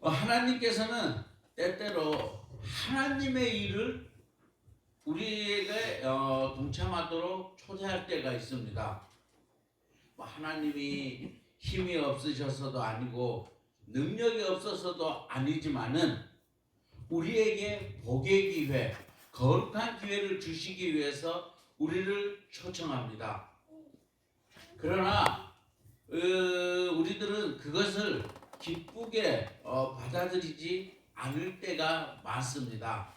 어, 하나님께서는 때때로 하나님의 일을 우리에게 어, 동참하도록 초대할 때가 있습니다. 뭐 하나님이 힘이 없으셔서도 아니고 능력이 없어서도 아니지만은 우리에게 복의 기회, 거룩한 기회를 주시기 위해서 우리를 초청합니다. 그러나 어, 우리들은 그것을 기쁘게 어, 받아들이지 않을 때가 많습니다.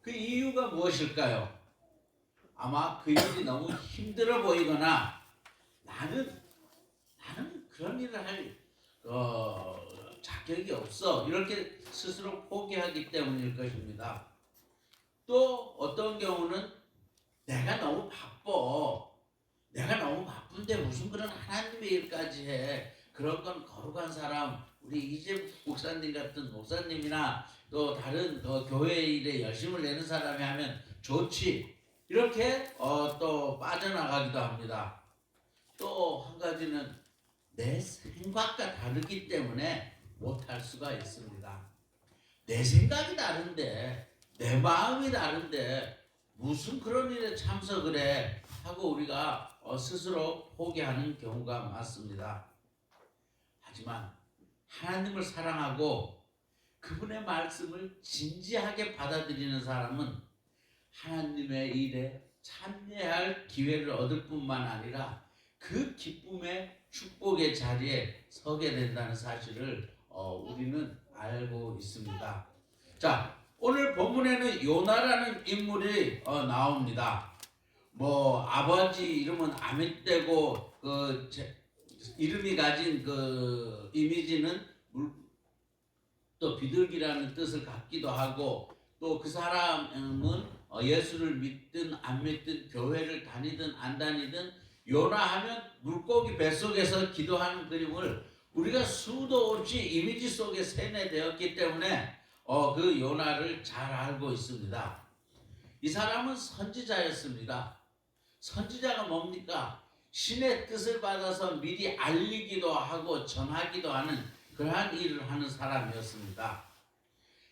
그 이유가 무엇일까요? 아마 그 일이 너무 힘들어 보이거나 나는 나는 그런 일을 할 어, 자격이 없어 이렇게 스스로 포기하기 때문일 것입니다. 또 어떤 경우는 내가 너무 바빠. 내가 너무 바쁜데 무슨 그런 하나님의 일까지 해. 그런 건 거룩한 사람, 우리 이재 목사님 같은 목사님이나 또 다른 어, 교회 일에 열심을 내는 사람이 하면 좋지. 이렇게 어, 또 빠져나가기도 합니다. 또 한 가지는 내 생각과 다르기 때문에 못할 수가 있습니다. 내 생각이 다른데, 내 마음이 다른데, 무슨 그런 일에 참석을 해 하고 우리가 어, 스스로 포기하는 경우가 많습니다. 하지만 하나님을 사랑하고 그분의 말씀을 진지하게 받아들이는 사람은 하나님의 일에 참여할 기회를 얻을 뿐만 아니라 그 기쁨의 축복의 자리에 서게 된다는 사실을 어, 우리는 알고 있습니다. 자, 오늘 본문에는 요나라는 인물이 어, 나옵니다. 뭐 아버지 이름은 아밋되고 그 제, 이름이 가진 그 이미지는 물, 또 비둘기라는 뜻을 갖기도 하고 또 그 사람은 어, 예수를 믿든 안 믿든 교회를 다니든 안 다니든 요나 하면 물고기 뱃속에서 기도하는 그림을 우리가 수도 없이 이미지 속에 세뇌되었기 때문에 어, 그 요나를 잘 알고 있습니다. 이 사람은 선지자였습니다. 선지자가 뭡니까? 신의 뜻을 받아서 미리 알리기도 하고 전하기도 하는 그러한 일을 하는 사람이었습니다.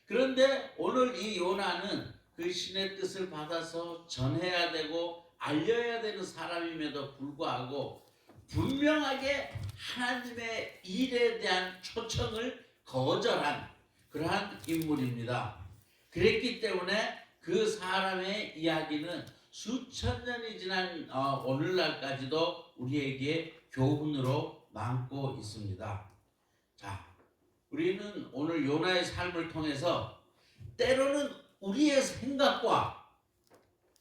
그런데 오늘 이 요나는 그 신의 뜻을 받아서 전해야 되고 알려야 되는 사람임에도 불구하고 분명하게 하나님의 일에 대한 초청을 거절한 그러한 인물입니다. 그랬기 때문에 그 사람의 이야기는 수천 년이 지난 어, 오늘날까지도 우리에게 교훈으로 남고 있습니다. 자, 우리는 오늘 요나의 삶을 통해서 때로는 우리의 생각과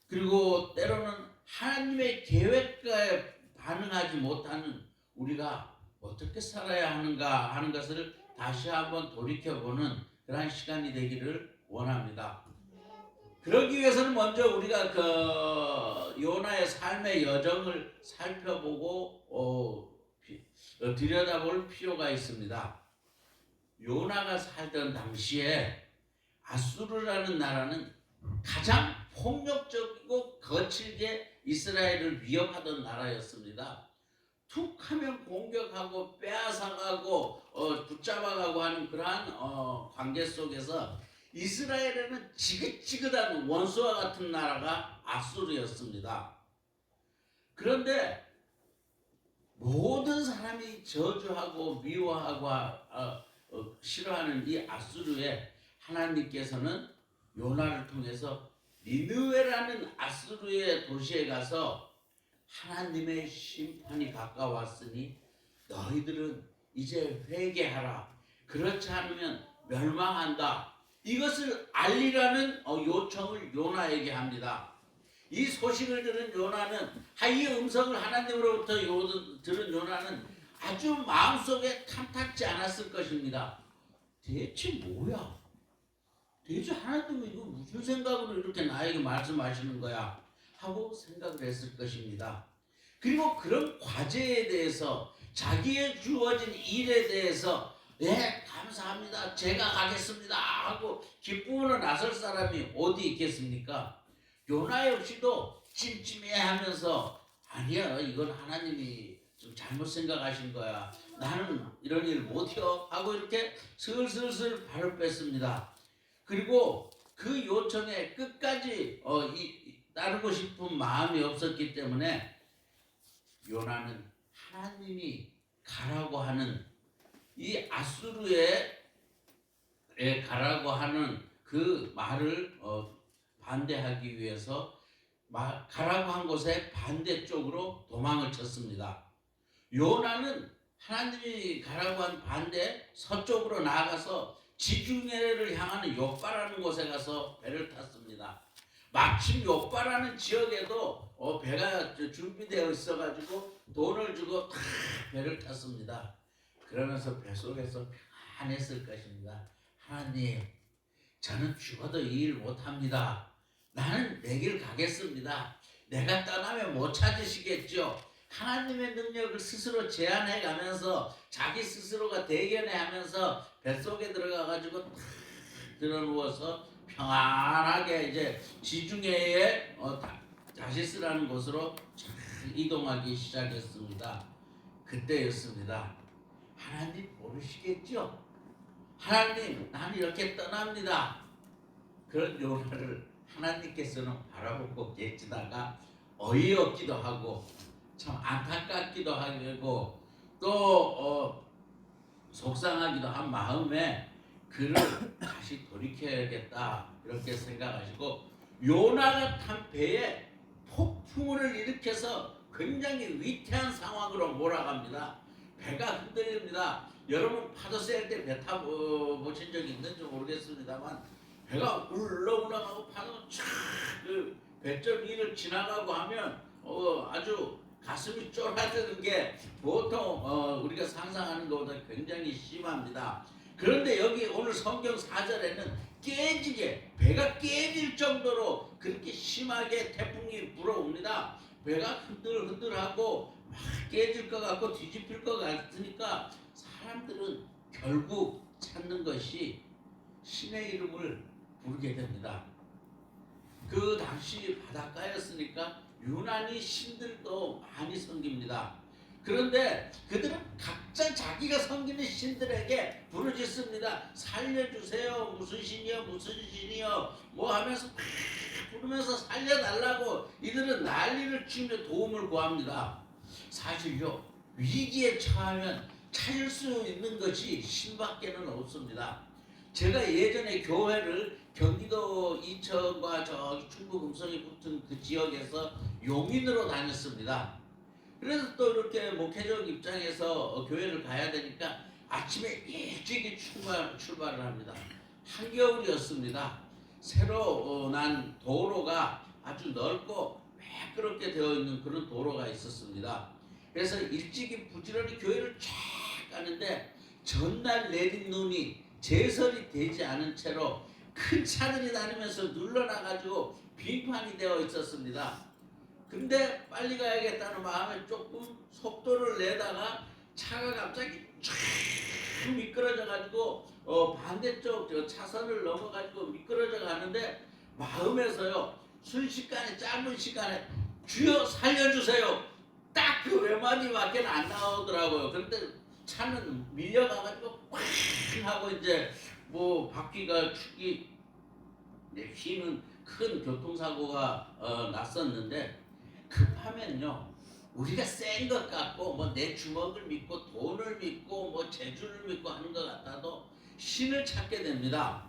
그리고 때로는 하나님의 계획과에 반응하지 못하는 우리가 어떻게 살아야 하는가 하는 것을 다시 한번 돌이켜보는 그러한 시간이 되기를 원합니다. 그러기 위해서는 먼저 우리가 그 요나의 삶의 여정을 살펴보고 어, 비- 어, 들여다볼 필요가 있습니다. 요나가 살던 당시에 아수르라는 나라는 가장 폭력적이고 거칠게 이스라엘을 위협하던 나라였습니다. 툭 하면 공격하고 빼앗아가고 어, 붙잡아가고 하는 그러한 어, 관계 속에서 이스라엘에는 지긋지긋한 원수와 같은 나라가 아수르였습니다. 그런데 모든 사람이 저주하고 미워하고 어, 어, 싫어하는 이 아수르에 하나님께서는 요나를 통해서 니느웨라는 아수르의 도시에 가서 하나님의 심판이 가까웠으니 너희들은 이제 회개하라. 그렇지 않으면 멸망한다. 이것을 알리라는 어, 요청을 요나에게 합니다. 이 소식을 들은 요나는 하, 이 음성을 하나님으로부터 요, 들은 요나는 아주 마음속에 탐탁지 않았을 것입니다. 대체 뭐야? 대체 하나님은 이거 무슨 생각으로 이렇게 나에게 말씀하시는 거야? 하고 생각을 했을 것입니다. 그리고 그런 과제에 대해서 자기의 주어진 일에 대해서 네 감사합니다 제가 가겠습니다 하고 기쁨으로 나설 사람이 어디 있겠습니까? 요나 역시도 찜찜해 하면서 아니야 이건 하나님이 좀 잘못 생각하신 거야 나는 이런 일 못해요 하고 이렇게 슬슬슬 발을 뺐습니다. 그리고 그 요청에 끝까지 어, 이, 이- 따르고 싶은 마음이 없었기 때문에 요나는 하나님이 가라고 하는 이 아수르에 에 가라고 하는 그 말을 어, 반대하기 위해서 마- 가라고 한 곳에 반대쪽으로 도망을 쳤습니다. 요나는 하나님이 가라고 한 반대 서쪽으로 나아가서 지중해를 향하는 요바라는 곳에 가서 배를 탔습니다. 마침 요바라는 지역에도 어, 배가 저- 준비되어 있어가지고 돈을 주고 탁 배를 탔습니다. 그러면서 배 속에서 평안했을 것입니다. 하나님, 저는 죽어도 이 일 못합니다. 나는 내 길 가겠습니다. 내가 떠나면 못 찾으시겠죠. 하나님의 능력을 스스로 제한해 가면서 자기 스스로가 대견해 하면서 뱃속에 들어가 가지고 탁 들어 누워서 평안하게 이제 지중해의 어, 다- 다시스라는 곳으로 쫙 이동하기 시작했습니다. 그때였습니다. 하나님 모르시겠죠? 하나님, 나는 이렇게 떠납니다. 그런 요나를 하나님께서는 바라보고 계시다가 어이없기도 하고 참 안타깝기도 하고 또 어, 속상하기도 한 마음에 그를 다시 돌이켜야겠다 이렇게 생각하시고 요나가 탄 배에 폭풍을 일으켜서 굉장히 위태한 상황으로 몰아갑니다. 배가 흔들립니다. 여러분 파도 셀 때 배 타보신 적이 있는지 모르겠습니다만 배가 울렁 울렁하고 파도 촥그 배점 위를 지나가고 하면 어, 아주 가슴이 쫄아드는 게 보통 어, 우리가 상상하는 것보다 굉장히 심합니다. 그런데 여기 오늘 성경 4절에는 깨지게 배가 깨질 정도로 그렇게 심하게 태풍이 불어옵니다. 배가 흔들흔들하고 막 깨질 것 같고 뒤집힐 것 같으니까 사람들은 결국 찾는 것이 신의 이름을 부르게 됩니다. 그 당시 바닷가였으니까 유난히 신들도 많이 섬깁니다. 그런데 그들은 각자 자기가 섬기는 신들에게 부르짖습니다. 살려주세요. 무슨 신이요, 무슨 신이요. 뭐 하면서 막 부르면서 살려달라고 이들은 난리를 치며 도움을 구합니다. 사실요, 위기에 처하면 찾을 수 있는 것이 신밖에는 없습니다. 제가 예전에 교회를 경기도 이천과 저기 충북 음성이 붙은 그 지역에서 용인으로 다녔습니다. 그래서 또 이렇게 목회적 입장에서 어, 교회를 가야 되니까 아침에 일찍이 출발, 출발을 합니다. 한겨울이었습니다. 새로 어, 난 도로가 아주 넓고 매끄럽게 되어 있는 그런 도로가 있었습니다. 그래서 일찍이 부지런히 교회를 쫙 가는데 전날 내린 눈이 제설이 되지 않은 채로 큰 차들이 다니면서 눌러놔가지고 빙판이 되어 있었습니다. 근데 빨리 가야겠다는 마음에 조금 속도를 내다가 차가 갑자기 쫙 미끄러져가지고 어 반대쪽 저 차선을 넘어가지고 미끄러져 가는데 마음에서요 순식간에 짧은 시간에 주여 살려주세요 딱 그 외마디밖에 안 나오더라고요. 그런데 차는 밀려가가지고 꽉 하고 이제 뭐 바퀴가 축이 네, 휘는 큰 교통사고가 어, 났었는데 급하면요 우리가 센 것 같고 뭐 내 주먹을 믿고 돈을 믿고 뭐 재주를 믿고 하는 것 같아도 신을 찾게 됩니다.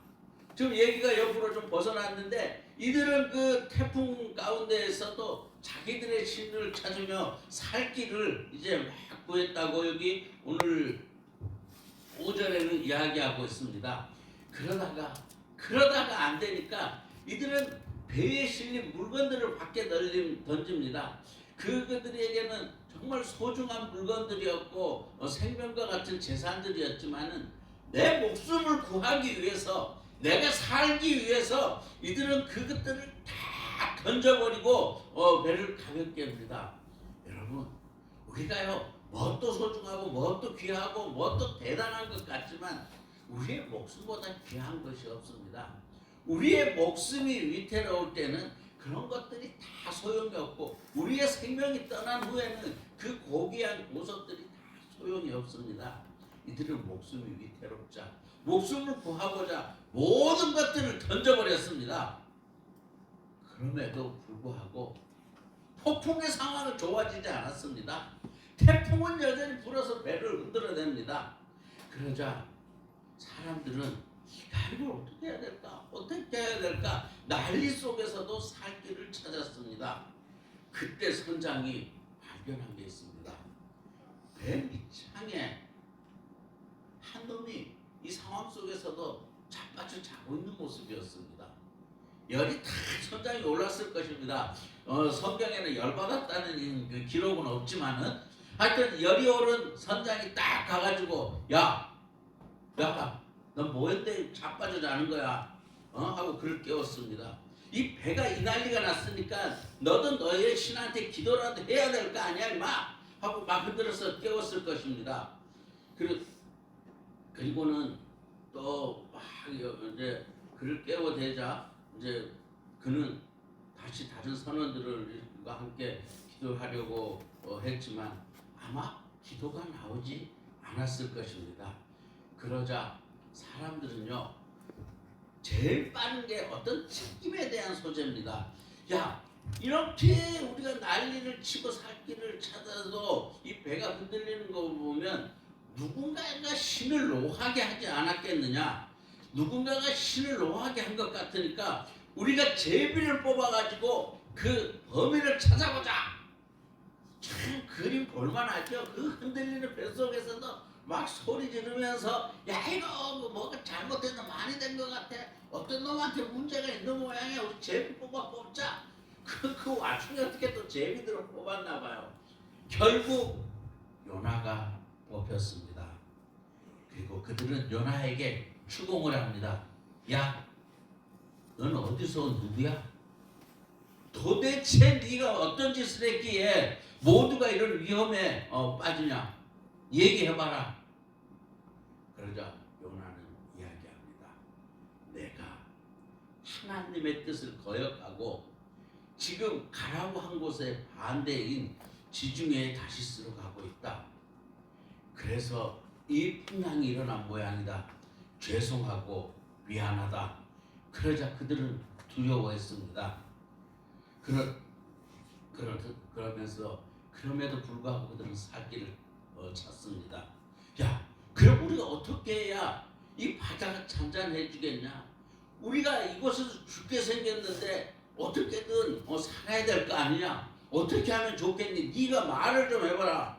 지금 얘기가 옆으로 좀 벗어났는데 이들은 그 태풍 가운데에서도 자기들의 신을 찾으며 살 길을 이제 막 구했다고 여기 오늘 오전에는 이야기하고 있습니다. 그러다가 그러다가 안 되니까 이들은 배에 실린 물건들을 밖에 던집니다. 그들에게는 정말 소중한 물건들이었고 어, 생명과 같은 재산들이었지만은 내 목숨을 구하기 위해서 내가 살기 위해서 이들은 그것들을 다 던져버리고 어, 배를 가볍게 합니다. 여러분 우리가요 뭣도 소중하고 뭣도 귀하고 뭣도 대단한 것 같지만 우리의 목숨보다 귀한 것이 없습니다. 우리의 목숨이 위태로울 때는 그런 것들이 다 소용이 없고 우리의 생명이 떠난 후에는 그 고귀한 보석들이 다 소용이 없습니다. 이들은 목숨이 위태롭자 목숨을 구하고자 모든 것들을 던져버렸습니다. 그럼에도 불구하고 폭풍의 상황은 좋아지지 않았습니다. 태풍은 여전히 불어서 배를 흔들어냅니다. 그러자 사람들은 야 이걸 어떻게 해야 될까? 어떻게 해야 될까? 난리 속에서도 살 길을 찾았습니다. 그때 선장이 발견한 게 있습니다. 배 밑창에 한 놈이 이 상황 속에서도 자빠져 자고 있는 모습이었습니다. 열이 다 선장이 올랐을 것입니다. 어, 성경에는 열 받았다는 그 기록은 없지만은 하여튼 열이 오른 선장이 딱 가가지고 야, 야, 너 뭐했대 자빠져 자는 거야? 어? 하고 그를 깨웠습니다. 이 배가 이 난리가 났으니까 너도 너의 신한테 기도라도 해야 될 거 아니야 임마 하고 막 흔들어서 깨웠을 것입니다. 그리고 그리고는 또 막 이제 그를 깨워대자 이제 그는 다시 다른 선원들과 함께 기도하려고 어, 했지만 아마 기도가 나오지 않았을 것입니다. 그러자 사람들은요 제일 빠른 게 어떤 책임에 대한 소재입니다. 야 이렇게 우리가 난리를 치고 살 길을 찾아도 이 배가 흔들리는 거 보면 누군가가 신을 노하게 하지 않았겠느냐? 누군가가 신을 노하게 한 것 같으니까 우리가 제비를 뽑아가지고 그 범인을 찾아보자. 참 그림 볼만하죠. 그 흔들리는 배 속에서도 막 소리 지르면서 야 이거 뭐 뭐가 잘못돼서 많이 된 것 같아. 어떤 놈한테 문제가 있는 모양이야. 우리 제비 뽑아 뽑자. 그, 그 와중에 어떻게 또 제비들을 뽑았나 봐요. 결국 요나가 뽑혔습니다. 그리고 그들은 요나에게 추궁을 합니다. 야, 넌 어디서 온 누구야? 도대체 네가 어떤 짓을 했기에 모두가 이런 위험에 어, 빠지냐? 얘기해봐라. 그러자 요나는 이야기합니다. 내가 하나님의 뜻을 거역하고 지금 가라고 한 곳의 반대인 지중해에 다시 쓰러 가고 있다. 그래서 이 풍랑이 일어난 모양이다. 죄송하고 미안하다. 그러자 그들은 두려워했습니다. 그러, 그러, 그러면서 그럼에도 불구하고 그들은 살길을 어, 찾습니다. 야, 그럼 우리가 어떻게 해야 이 바다가 잔잔해지겠냐? 우리가 이곳에서 죽게 생겼는데 어떻게든 어, 살아야 될 거 아니냐? 어떻게 하면 좋겠니? 네가 말을 좀 해봐라.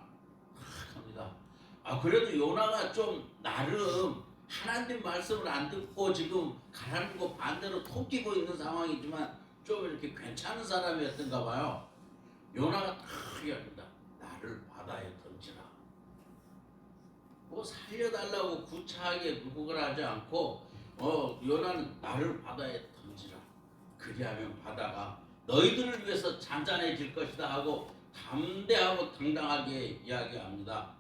합니다. 아 그래도 요나가 좀 나름 하나님 말씀을 안 듣고 지금 가라는 거 반대로 토끼고 있는 상황이지만 좀 이렇게 괜찮은 사람이었던가 봐요. 요나가 딱 얘기합니다. 나를 바다에 던지라. 뭐 살려달라고 구차하게 그걸 하지 않고 어 요나는 나를 바다에 던지라. 그리하면 바다가 너희들을 위해서 잔잔해질 것이다 하고 담대하고 당당하게 이야기합니다.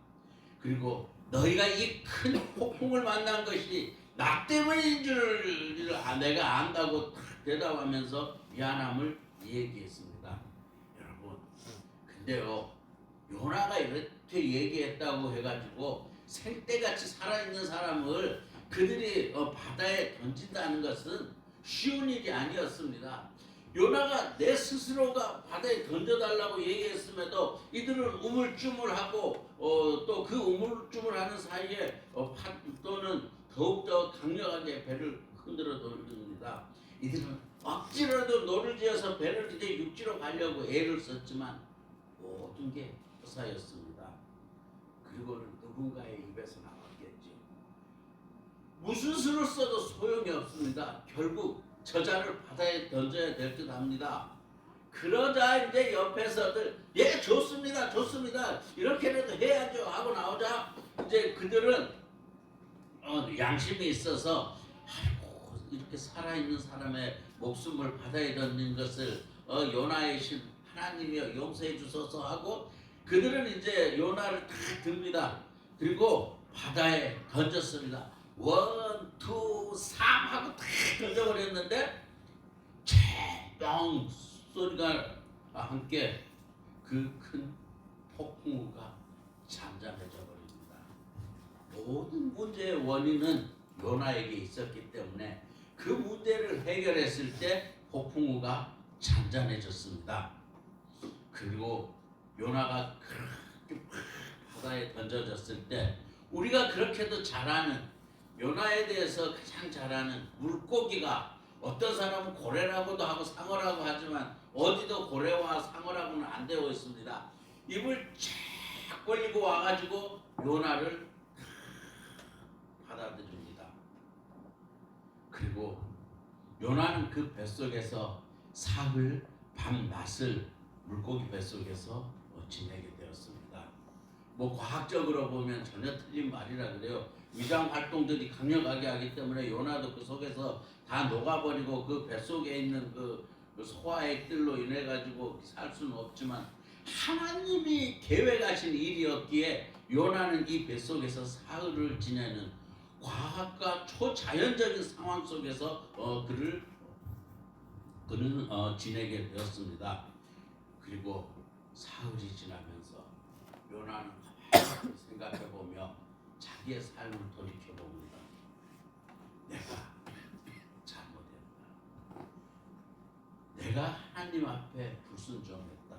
그리고 너희가 이 큰 폭풍을 만난 것이 나 때문인 줄 아, 내가 안다고 탁 대답하면서 미안함을 얘기했습니다. 여러분, 근데요 요나가 이렇게 얘기했다고 해가지고 생떼같이 살아있는 사람을 그들이 어, 바다에 던진다는 것은 쉬운 일이 아니었습니다. 요나가 내 스스로가 바다에 던져달라고 얘기했음에도 이들은 우물쭈물하고 어, 또 그 우물쭈물하는 사이에 어, 파, 또는 더욱더 강력하게 배를 흔들어 돌립니다. 이들은 억지로도 노를 지어서 배를 이제 육지로 가려고 애를 썼지만 모든 게 허사였습니다. 그리고는 누군가의 입에서 나왔겠지. 무슨 수를 써도 소용이 없습니다. 결국 저자를 바다에 던져야 될 듯 합니다. 그러자 이제 옆에서들 예 좋습니다 좋습니다. 이렇게라도 해야죠 하고 나오자 이제 그들은 어, 양심이 있어서 아이고 이렇게 살아있는 사람의 목숨을 바다에 던진 것을 어, 요나의 신 하나님이여 용서해 주소서 하고 그들은 이제 요나를 다 듭니다. 그리고 바다에 던졌습니다 원, 투, 삼 하고 탁 던져버렸는데 뿅 소리가 함께 그 큰 폭풍우가 잠잠해져 버립니다. 모든 문제의 원인은 요나에게 있었기 때문에 그 문제를 해결했을 때 폭풍우가 잔잔해졌습니다. 그리고 요나가 그렇게 바다에 던져졌을 때 우리가 그렇게도 잘 아는 요나에 대해서 가장 잘 아는 물고기가 어떤 사람은 고래라고도 하고 상어라고 하지만 어디도 고래와 상어라고는 안 되어 있습니다. 입을 쫙 벌리고 와가지고 요나를 받아들입니다. 그리고 요나는 그 뱃속에서 사흘 밤낮을 물고기 뱃속에서 어, 지내게 되었습니다. 뭐 과학적으로 보면 전혀 틀린 말이라 그래요. 위장 활동들이 강력하게 하기 때문에 요나도 그 속에서 다 녹아버리고 그 뱃속에 있는 그, 그 소화액들로 인해 가지고 살 수는 없지만 하나님이 계획하신 일이었기에 요나는 이 뱃속에서 사흘을 지내는 과학과 초자연적인 상황 속에서 어, 그를 그는 어, 지내게 되었습니다. 그리고 사흘이 지나면서 요나는 생각해 보며 자기의 삶을 돌이켜 봅니다. 내가 잘못했다. 내가 하나님 앞에 불순종했다.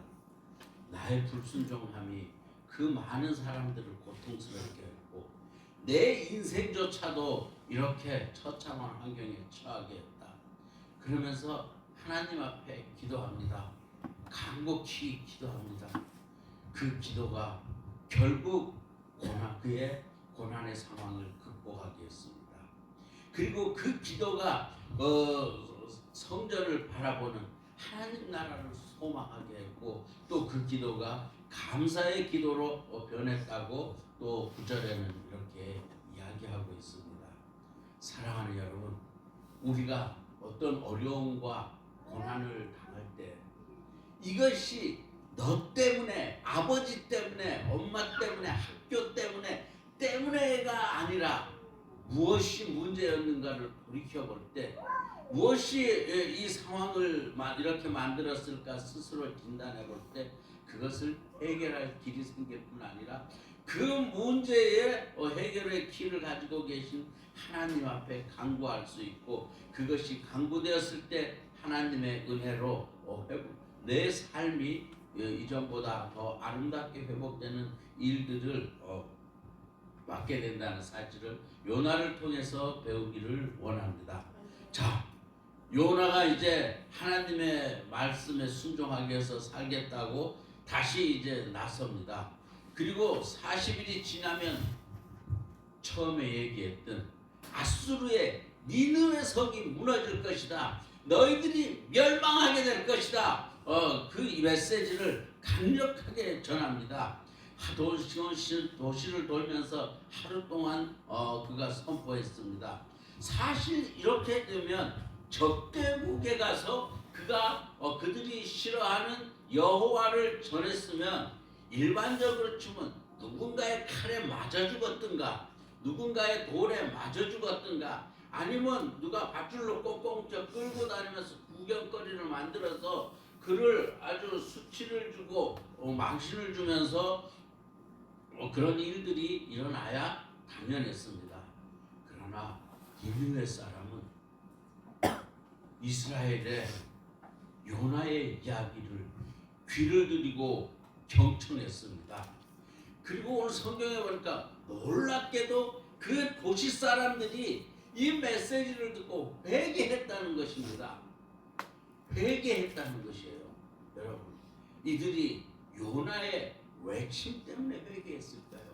나의 불순종함이 그 많은 사람들을 고통스럽게 했고 내 인생조차도 이렇게 처참한 환경에 처하게 했다. 그러면서 하나님 앞에 기도합니다. 간곡히 기도합니다. 그 기도가 결국 고난 그의 고난의 상황을 극복하게 했습니다. 그리고 그 기도가 어, 성전을 바라보는 하나님 나라를 소망하게 했고 또 그 기도가 감사의 기도로 어, 변했다고 또 구절에는 이렇게 이야기하고 있습니다. 사랑하는 여러분, 우리가 어떤 어려움과 고난을 당할 때 이것이 너 때문에 아버지 때문에 엄마 때문에 학교 때문에 때문에가 아니라 무엇이 문제였는가를 돌이켜 볼 때 무엇이 이 상황을 마- 이렇게 만들었을까 스스로 진단해 볼 때 그것을 해결할 길이 생길 뿐 아니라 그 문제의 어, 해결의 길을 가지고 계신 하나님 앞에 강구할 수 있고 그것이 강구되었을 때 하나님의 은혜로 어, 내 삶이 어, 이전보다 더 아름답게 회복되는 일들을 어, 맡게 된다는 사실을 요나를 통해서 배우기를 원합니다. 자, 요나가 이제 하나님의 말씀에 순종하기 위해서 살겠다고 다시 이제 나섭니다. 그리고 40일이 지나면 처음에 얘기했던 아수르의 니느웨 성이 무너질 것이다. 너희들이 멸망하게 될 것이다. 어, 그 메시지를 강력하게 전합니다. 하- 도시, 도시를 돌면서 하루 동안 어, 그가 선포했습니다. 사실 이렇게 되면 적대국에 가서 그가 어, 그들이 싫어하는 여호와를 전했으면 일반적으로 치면 누군가의 칼에 맞아 죽었든가 누군가의 돌에 맞아 죽었든가 아니면 누가 밧줄로 꽁꽁 저 끌고 다니면서 구경거리를 만들어서 그를 아주 수치를 주고 어, 망신을 주면서 어, 그런 일들이 일어나야 당연했습니다. 그러나 니느웨 사람은 이스라엘의 요나의 이야기를 귀를 들이고 경청했습니다. 그리고 오늘 성경에 보니까 놀랍게도 그 도시 사람들이 이 메시지를 듣고 회개했다는 것입니다. 회개했다는 것이에요. 여러분, 이들이 요나의 외침 때문에 회개했을까요?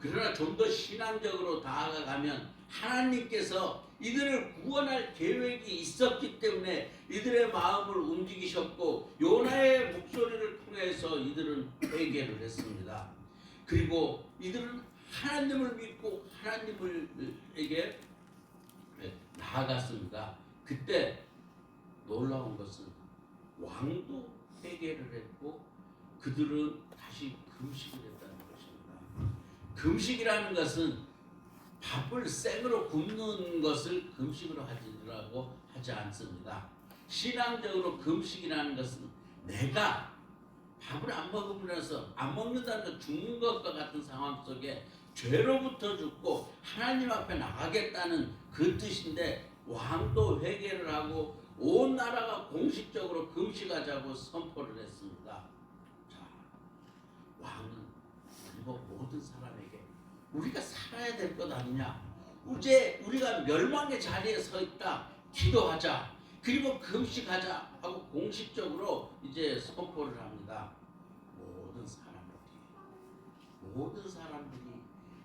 그러나 좀 더 신앙적으로 다가가면 하나님께서 이들을 구원할 계획이 있었기 때문에 이들의 마음을 움직이셨고 요나의 목소리를 통해서 이들은 회개를 했습니다. 그리고 이들은 하나님을 믿고 하나님을에게 나아갔습니다. 그때 놀라운 것은 왕도 회개를 했고 그들은 다시 금식을 했다는 것입니다. 금식이라는 것은 밥을 생으로 굽는 것을 금식으로 하지라고 하지 않습니다. 신앙적으로 금식이라는 것은 내가 밥을 안 먹으면서 안 먹는다는 것 죽는 것과 같은 상황 속에 죄로부터 죽고 하나님 앞에 나가겠다는 그 뜻인데 왕도 회개를 하고 온 나라가 공식적으로 금식하자고 선포를 했습니다. 자, 왕은 그리고 모든 사람에게 우리가 살아야 될 것 아니냐? 이제 우리가 멸망의 자리에 서 있다. 기도하자. 그리고 금식하자 하고 공식적으로 이제 선포를 합니다. 모든 사람들이 모든 사람들이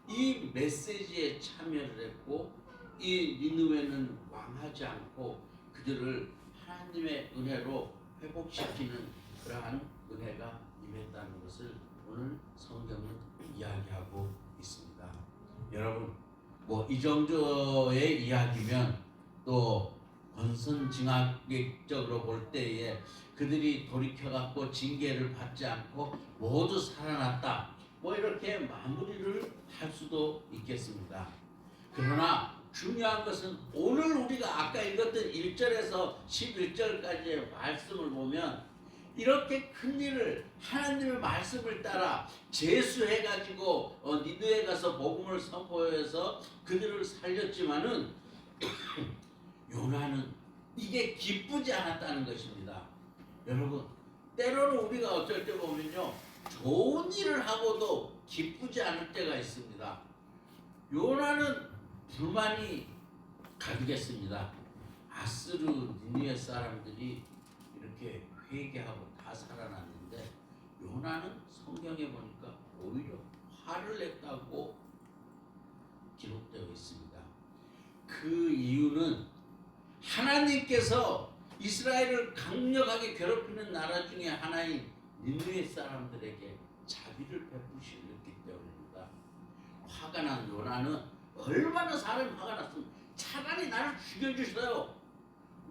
이 메시지에 참여를 했고 이 니느웨는 왕하지 않고 그들을 하나님의 은혜로 회복시키는 그러한 은혜가 임했다는 것을 오늘 성경은 이야기하고 있습니다. 여러분 뭐 이 정도의 이야기면 또 권선징악적으로 볼 때에 그들이 돌이켜 갖고 징계를 받지 않고 모두 살아났다. 뭐 이렇게 마무리를 할 수도 있겠습니다. 그러나 중요한 것은 오늘 우리가 아까 읽었던 1절에서 11절까지의 말씀을 보면 이렇게 큰 일을 하나님의 말씀을 따라 제수해 가지고 어, 니느에 가서 복음을 선포해서 그들을 살렸지만은 요나는 이게 기쁘지 않았다는 것입니다. 여러분 때로는 우리가 어쩔 때 보면요 좋은 일을 하고도 기쁘지 않을 때가 있습니다. 요나는 불만이 가득했습니다. 아스르 니느웨 사람들이 이렇게 회개하고 다 살아났는데 요나는 성경에 보니까 오히려 화를 냈다고 기록되어 있습니다. 그 이유는 하나님께서 이스라엘을 강력하게 괴롭히는 나라 중에 하나인 니느웨 사람들에게 자비를 베푸시기 때문입니다. 화가 난 요나는 얼마나 사람이 화가 났으면 차라리 나를 죽여주세요.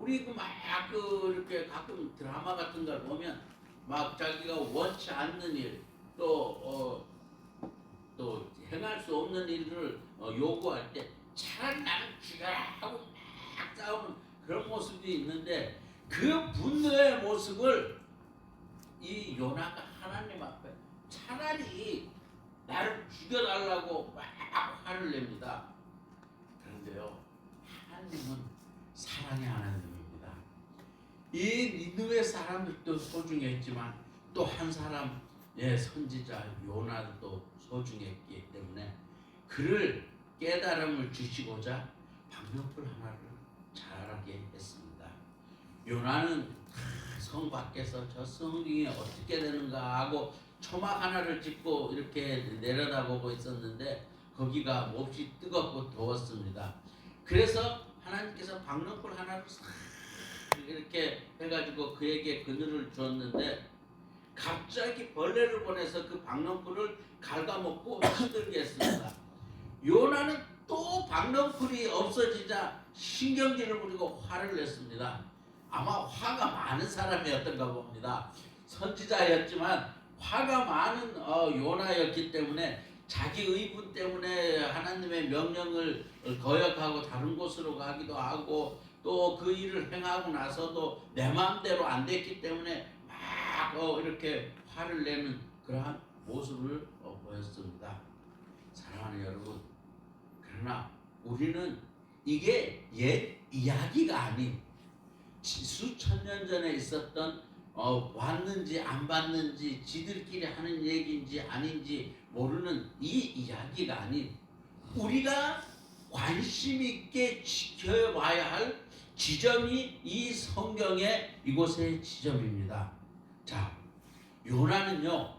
우리 그막그 이렇게 가끔 드라마 같은 걸 보면 막 자기가 원치 않는 일 또 어, 또 행할 수 없는 일을 어, 요구할 때 차라리 나를 죽여라 하고 막 싸우는 그런 모습이 있는데 그 분노의 모습을 이 요나가 하나님 앞에 차라리 나를 죽여달라고 막 화를 냅니다. 그런데요, 하나님은 사랑의 하나님입니다. 이 니느웨 사람들도 소중했지만 또 한 사람, 예, 선지자 요나도 소중했기 때문에 그를 깨달음을 주시고자 방역불 하나를 자라게 했습니다. 요나는 성 밖에서 저 성이 어떻게 되는가 하고 초막 하나를 짚고 이렇게 내려다보고 있었는데 거기가 몹시 뜨겁고 더웠습니다. 그래서 하나님께서 방랑불 하나를 싹 이렇게 해가지고 그에게 그늘을 줬는데 갑자기 벌레를 보내서 그 방랑불을 갉아먹고 시들게 했습니다. 요나는 또 방랑불이 없어지자 신경질을 부리고 화를 냈습니다. 아마 화가 많은 사람이었던가 봅니다. 선지자였지만 화가 많은 어, 요나였기 때문에 자기 의분 때문에 하나님의 명령을 거역하고 다른 곳으로 가기도 하고 또 그 일을 행하고 나서도 내 마음대로 안 됐기 때문에 막 어, 이렇게 화를 내는 그러한 모습을 어, 보였습니다. 사랑하는 여러분, 그러나 우리는 이게 옛 이야기가 아닌 수천 년 전에 있었던 어, 왔는지 안 봤는지 지들끼리 하는 얘기인지 아닌지 모르는 이 이야기가 아닌 우리가 관심 있게 지켜봐야 할 지점이 이 성경의 이곳의 지점입니다. 자, 요나는요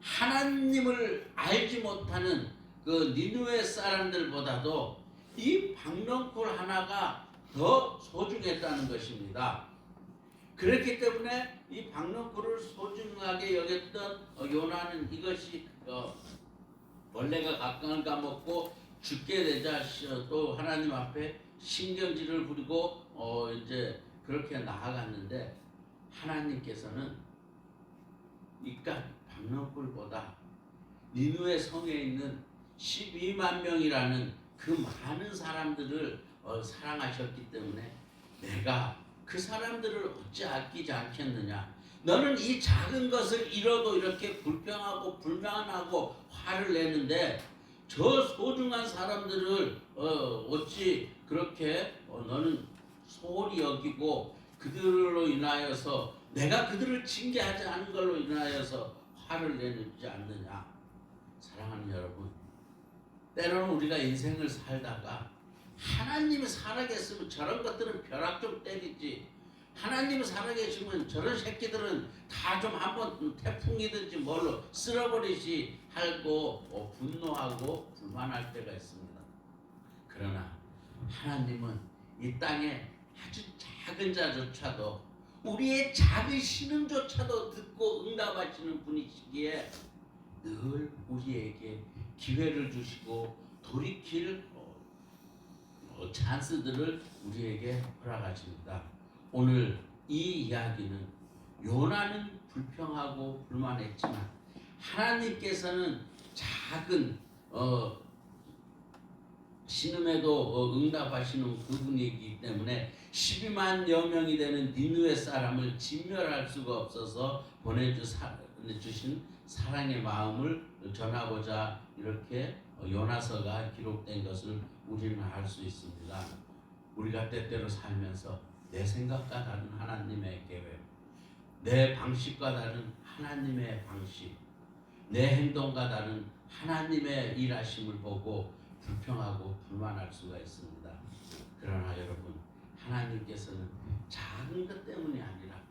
하나님을 알지 못하는 그 니누의 사람들보다도 이 박넝쿨 하나가 더 소중했다는 것입니다. 그렇기 때문에 이 박넝쿨을 소중하게 여겼던 어, 요나는 이것이 어, 원래가 각광을 까먹고 죽게 되자 또 하나님 앞에 신경질을 부리고 어 이제 그렇게 나아갔는데 하나님께서는 이깟 박넝쿨보다 니누의 성에 있는 12만 명이라는 그 많은 사람들을 어, 사랑하셨기 때문에 내가 그 사람들을 어찌 아끼지 않겠느냐. 너는 이 작은 것을 잃어도 이렇게 불평하고 불만하고 화를 내는데 저 소중한 사람들을 어, 어찌 그렇게 어, 너는 소홀히 여기고 그들로 인하여서 내가 그들을 징계하지 않은 걸로 인하여서 화를 내지 않느냐 사랑하는 여러분 때로는 우리가 인생을 살다가 하나님이 살아계시면 저런 것들은 벼락 좀 때리지 하나님이 살아계시면 저런 새끼들은 다 좀 한번 태풍이든지 뭘로 쓸어버리지 하고 어, 분노하고 불만할 때가 있습니다. 그러나 하나님은 이 땅에 아주 작은 자조차도 우리의 작은 신음조차도 듣고 응답하시는 분이시기에 늘 우리에게 기회를 주시고 돌이킬 어, 어, 찬스들을 우리에게 허락하십니다. 오늘 이 이야기는 요나는 불평하고 불만했지만 하나님께서는 작은 어, 신음에도 어, 응답하시는 그분이기 때문에 12만 여 명이 되는 니누의 사람을 진멸할 수가 없어서 보내주신 사랑의 마음을 전하고자 이렇게 어, 요나서가 기록된 것을 우리는 알 수 있습니다. 우리가 때때로 살면서 내 생각과 다른 하나님의 계획, 내 방식과 다른 하나님의 방식, 내 행동과 다른 하나님의 일하심을 보고 불평하고 불만할 수가 있습니다. 그러나 여러분, 하나님께서는 작은 것 때문이 아니라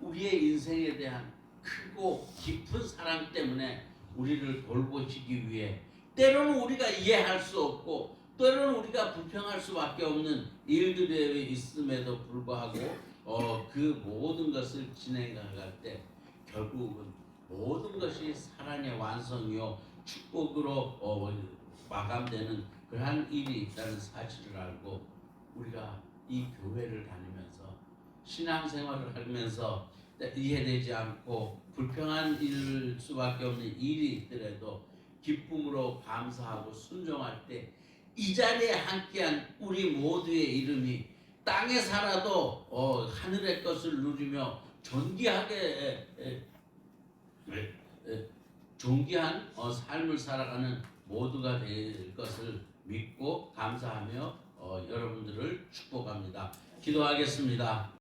우리의 인생에 대한 크고 깊은 사랑 때문에 우리를 돌보시기 위해 때로는 우리가 이해할 수 없고 때로는 우리가 불평할 수밖에 없는 일들이 있음에도 불구하고 어, 그 모든 것을 진행할 때 결국은 모든 것이 사랑의 완성이요 축복으로 어, 마감되는 그러한 일이 있다는 사실을 알고 우리가 이 교회를 다니면서 신앙생활을 하면서 이해되지 않고 불평한 일 수밖에 없는 일이 있더라도 기쁨으로 감사하고 순종할 때 이 자리에 함께한 우리 모두의 이름이 땅에 살아도 어, 하늘의 것을 누리며 존귀하게 존귀한 어, 삶을 살아가는 모두가 될 것을 믿고 감사하며 어, 여러분들을 축복합니다. 기도하겠습니다.